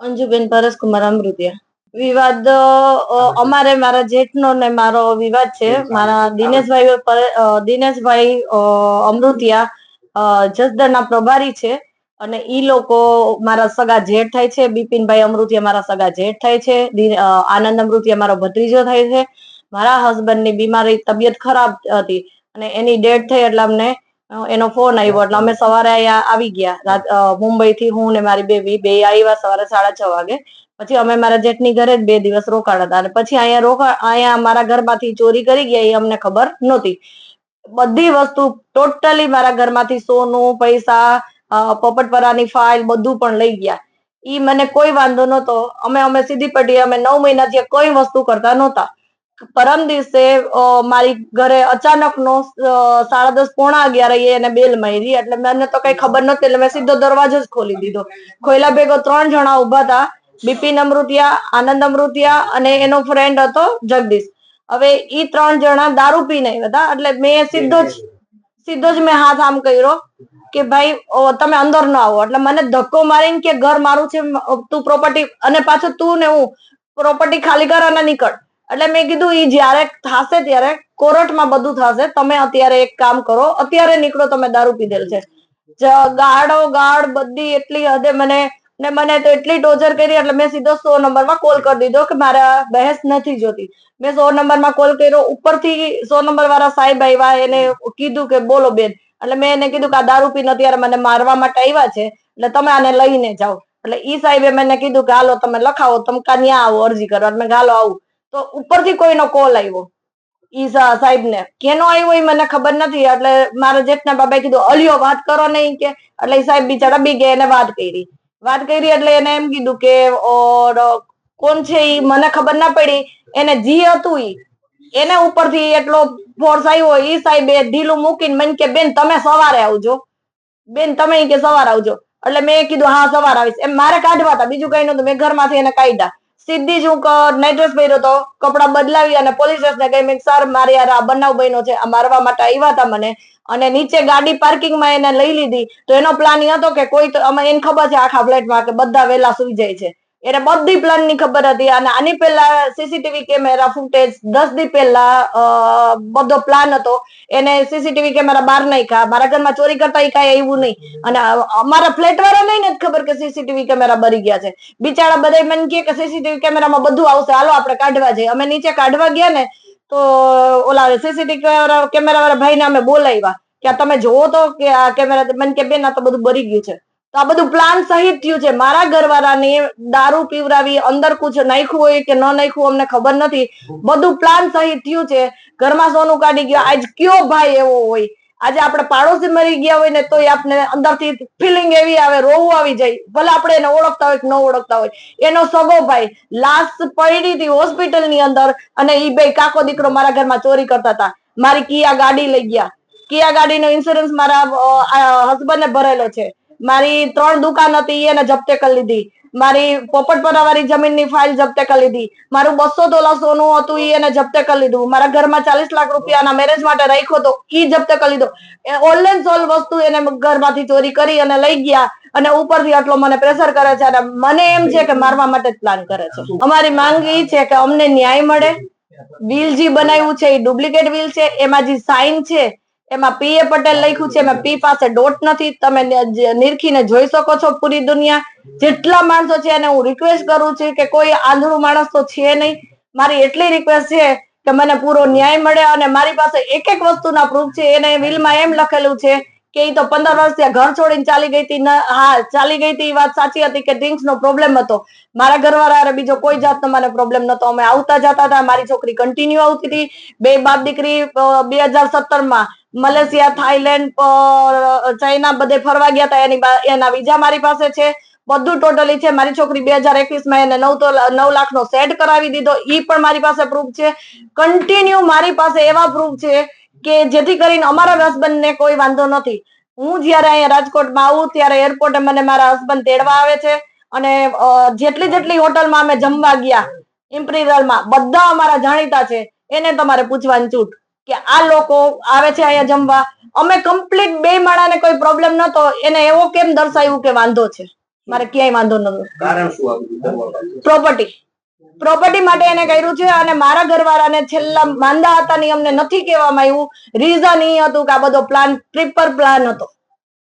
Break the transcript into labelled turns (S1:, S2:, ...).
S1: અંજુબેન પરેશકુમાર અમૃતિયા. વિવાદ અમારે મારા જેઠનો ને મારો વિવાદ છે. મારા દિનેશભાઈ દિનેશભાઈ અમૃતિયા જસદણના પ્રભારી છે. અને ઈ લોકો મારા સગા જેઠ થાય છે. બિપિનભાઈ અમૃતિયા મારા સગા જેઠ થાય છે. આનંદ અમૃતિયા મારો ભત્રીજો થાય છે. મારા હસબન્ડની બીમારી તબિયત ખરાબ હતી અને એની ડેથ થઈ એટલે અમને એનો ફોન આવ્યો એટલે અમે સવારે અહીંયા આવી ગયા. રાત- થી હું ને મારી બેબી, બે આવ્યા સવારે સાડા છ વાગે. પછી અમે મારા જેઠની ઘરે જ બે દિવસ રોકાણા હતા. અને પછી અહીંયા રોકા, અહીંયા મારા ઘરમાંથી ચોરી કરી ગયા એ અમને ખબર નહોતી. બધી વસ્તુ ટોટલી મારા ઘરમાંથી સોનું, પૈસા પોપટપરાની ફાઇલ બધું પણ લઈ ગયા. ઈ મને કોઈ વાંધો નહોતો. અમે અમે સીધી પટ્ટી અમે નવ મહિનાથી કોઈ વસ્તુ કરતા નહોતા. પરમ દિવસે મારી ઘરે અચાનક નો સાડા દસ પોણા અગિયારે એને બેલ મારી એટલે મને તો કઈ ખબર નતી એટલે મેં સીધો દરવાજો જ ખોલી દીધો. ખોયલા ભેગો ત્રણ જણા ઊભા હતા, બિપિન અમૃતિયા, આનંદ અમૃતિયા અને એનો ફ્રેન્ડ હતો જગદીશ. હવે ઈ ત્રણ જણા દારૂ પીને આવ્યા હતા એટલે મેં સીધો જ સીધો જ મેં હાથ આમ કર્યો કે ભાઈ તમે અંદર ન આવો. એટલે મને ધક્કો મારીને કે ઘર મારું છે તું પ્રોપર્ટી અને પાછું તું ને હું પ્રોપર્ટી ખાલી કર અને નીકળ. એટલે મેં કીધું એ જ્યારે થશે ત્યારે કોર્ટમાં બધું થશે. તમે અત્યારે એક કામ કરો. અત્યારે નીકળો, તમે દારૂ પીધેલ છે. ગાડો ગાડ બધી એટલી હદે મને, ને મને તો એટલી ટોર્ચર કરી, એટલે મેં સીધો સો નંબરમાં કોલ કરી દીધો કે મારા બહેસ નથી જોતી. મેં સો નંબરમાં કોલ કર્યો. ઉપરથી સો નંબર વાળા સાહેબ આવ્યા, એને કીધું કે, બોલો બેન. એટલે મેં એને કીધું કે, આ દારૂ પીને અત્યારે મને મારવા માટે આવ્યા છે, એટલે તમે આને લઈને જાઓ. એટલે ઈ સાહેબે મને કીધું કે, હાલો, તમે લખાવો, તમે કાં ન્યા આવો અરજી કરો મેં હાલો, આવું. તો ઉપરથી કોઈનો કોલ આવ્યો. ઈ સાહેબ ને કેનો આવ્યો એ મને ખબર નથી, એટલે મારા જેઠના બાબાએ કીધું, અલિયો, વાત કરો નહીં કે. એટલે સાહેબ બિચારા બી ગયા એને વાત કરી. વાત કરી એટલે એને એમ કીધું કે કોણ છે ઈ? મને ખબર ના પડી. એને જી હતું ઈ. એને ઉપરથી એટલો ફોર્સ આવ્યો, ઈ સાહેબે ઢીલું મૂકીને મને કે, બેન, તમે સવારે આવજો. બેન, તમે કે સવારે આવજો. એટલે મેં કીધું, હા, સવારે આવીશ. એમ મારે કાઢવા હતા, બીજું કઈ નતું મેં ઘરમાંથી એને કાઢ્યા. સીધી જ હું નાઇટ ડ્રેસ પહેર્યો તો કપડા બદલાવી અને પોલીસ સ્ટેશને ગઈ મેં સર મારે યાર આ બનાવ બન્યો છે, આ મારવા માટે આવ્યા હતા મને. અને નીચે ગાડી પાર્કિંગમાં એને લઈ લીધી. તો એનો પ્લાન હતો કે કોઈ અમે એને ખબર છે આખા ફ્લેટમાં કે બધા વેલા સુઈ જાય છે. એને બધી પ્લાનની ખબર હતી અને આની પહેલા સીસીટીવી કેમેરા ફૂટેજ દસ દી પહેલા બધો પ્લાન હતો. એને સીસીટીવી કેમેરા બહાર નાખ્યા. મારા ઘરમાં ચોરી કરતા એ કાંઈ આવ્યું નહીં. અને અમારા ફ્લેટ વાળા નહીં જ ખબર કે સીસીટીવી કેમેરા બરી ગયા છે. બિચારા બધા મને કે સીસીટીવી કેમેરામાં બધું આવશે. હાલો, આપણે કાઢવા જઈએ. અમે નીચે કાઢવા ગયા ને, તો ઓલા સીસીટીવી કેમેરા કેમેરા વાળા ભાઈને અમે બોલાવ્યા. કે તમે જોવો તો કે આ કેમેરા, મને કે બેન, આ તો બધું બરી ગયું છે. તો આ બધું પ્લાન સહિત થયું છે. મારા ઘરવાળાને દારૂ પીવરાવી અંદર કુછ નાખ્યું હોય કે ન નાખ્યું અમને ખબર નથી. બધું પ્લાન સહિત થયું છે. ઘરમાં સોનું કાઢી ગયો. આજ કયો ભાઈ એવો હોય? આજે આપણે પાડોશી મરી ગયા હોય ને તોય આપણે અંદરથી ફિલિંગ એવી આવે, રોવું આવી જાય. ભલે આપણે એને ઓળખતા હોય કે ન ઓળખતા હોય. એનો સગો ભાઈ લાશ પડી હતી હોસ્પિટલની અંદર અને ઈ બે કાકો દીકરો મારા ઘરમાં ચોરી કરતા હતા. મારી કિયા ગાડી લઈ ગયા. કિયા ગાડીનો ઇન્સ્યોરન્સ મારા હસબન્ડ ને ભરેલો છે. મારી ત્રણ દુકાન હતી એને જપ્તે કરી લીધી. મારી પોપટપરા વાળી જમીનની ફાઇલ જપ્તે કરી લીધી. મારું બસો તોલા સોનું હતું ઈ એને જપ્તે કરી લીધું. મારા ઘરમાં ચાલીસ લાખ રૂપિયાના મેરેજ માટે રાખ્યો તો ઈ જપ્તે કરી લીધો. ઓનલાઈન સોલ વસ્તુ એને ઘરમાંથી ચોરી કરી અને લઈ ગયા અને ઉપરથી આટલો મને પ્રેશર કરે છે અને મને એમ છે કે મારવા માટે જ પ્લાન કરે છે. અમારી માંગ એ છે કે અમને ન્યાય મળે. બિલ જે બનાવ્યું છે એ ડુપ્લિકેટ બિલ છે. એમાં જે સાઇન છે એમાં પી એ પટેલ લખ્યું છે, એમાં પી પાસે ડોટ નથી. તમે નિરખીને જોઈ શકો છો પૂરી દુનિયા. જેટલા માણસો છે એને હું રિક્વેસ્ટ કરું છું કે કોઈ આંધળું માણસ તો છે નહીં. મારી એટલી રિક્વેસ્ટ છે કે મને પૂરો ન્યાય મળે અને મારી પાસે એક એક વસ્તુના પ્રૂફ છે. એને વિલમાં એમ લખેલું છે કે એ તો પંદર વર્ષ ત્યાં ઘર છોડીને ચાલી ગઈ હતી હા, ચાલી ગઈ હતી એ વાત સાચી હતી કે ડ્રિંક્સ નો પ્રોબ્લેમ હતો. મારા ઘરવાળા બીજો કોઈ જાતનો મને પ્રોબ્લેમ નતો. અમે આવતા જતા હતા, મારી છોકરી કન્ટિન્યુ આવતી હતી. બે બાપ દીકરી બે હજાર સત્તરમાં મલેશિયા, થાઈલેન્ડ ચાઇના બધે ફરવા ગયા હતા એની એના વિઝા મારી પાસે છે. બધું ટોટલી છે. મારી છોકરી બે હજાર એકવીસમાં એને નવ તો, નવ લાખ નો સેટ કરાવી દીધો. ઈ પણ મારી પાસે પ્રૂફ છે. કન્ટિન્યુ મારી પાસે એવા પ્રૂફ છે કે જેથી કરીને અમારા હસબન્ડ ને કોઈ વાંધો નથી. હું જયારે અહીંયા રાજકોટમાં આવું ત્યારે એરપોર્ટે મને મારા હસબન્ડ તેડવા આવે છે અને જેટલી જેટલી હોટલમાં અમે જમવા ગયા ઇમ્પિરિયલમાં બધા અમારા જાણીતા છે. એને તમારે પૂછવાની છૂટ કે આ લોકો આવે છે અહીંયા જમવા. અમે કમ્પ્લીટ બે માળાને કોઈ પ્રોબ્લેમ નતો એને એવો કેમ દર્શાવ્યું કે વાંધો છે? મારે ક્યાંય વાંધો નતો? પ્રોપર્ટી પ્રોપર્ટી માટે એને કર્યું છે અને મારા ઘરવાળાને છેલ્લા માંદા હતા ની અમને નથી કહેવામાં આવ્યું. રીઝન એ હતું કે આ બધો પ્લાન ટ્રીપર પ્લાન હતો.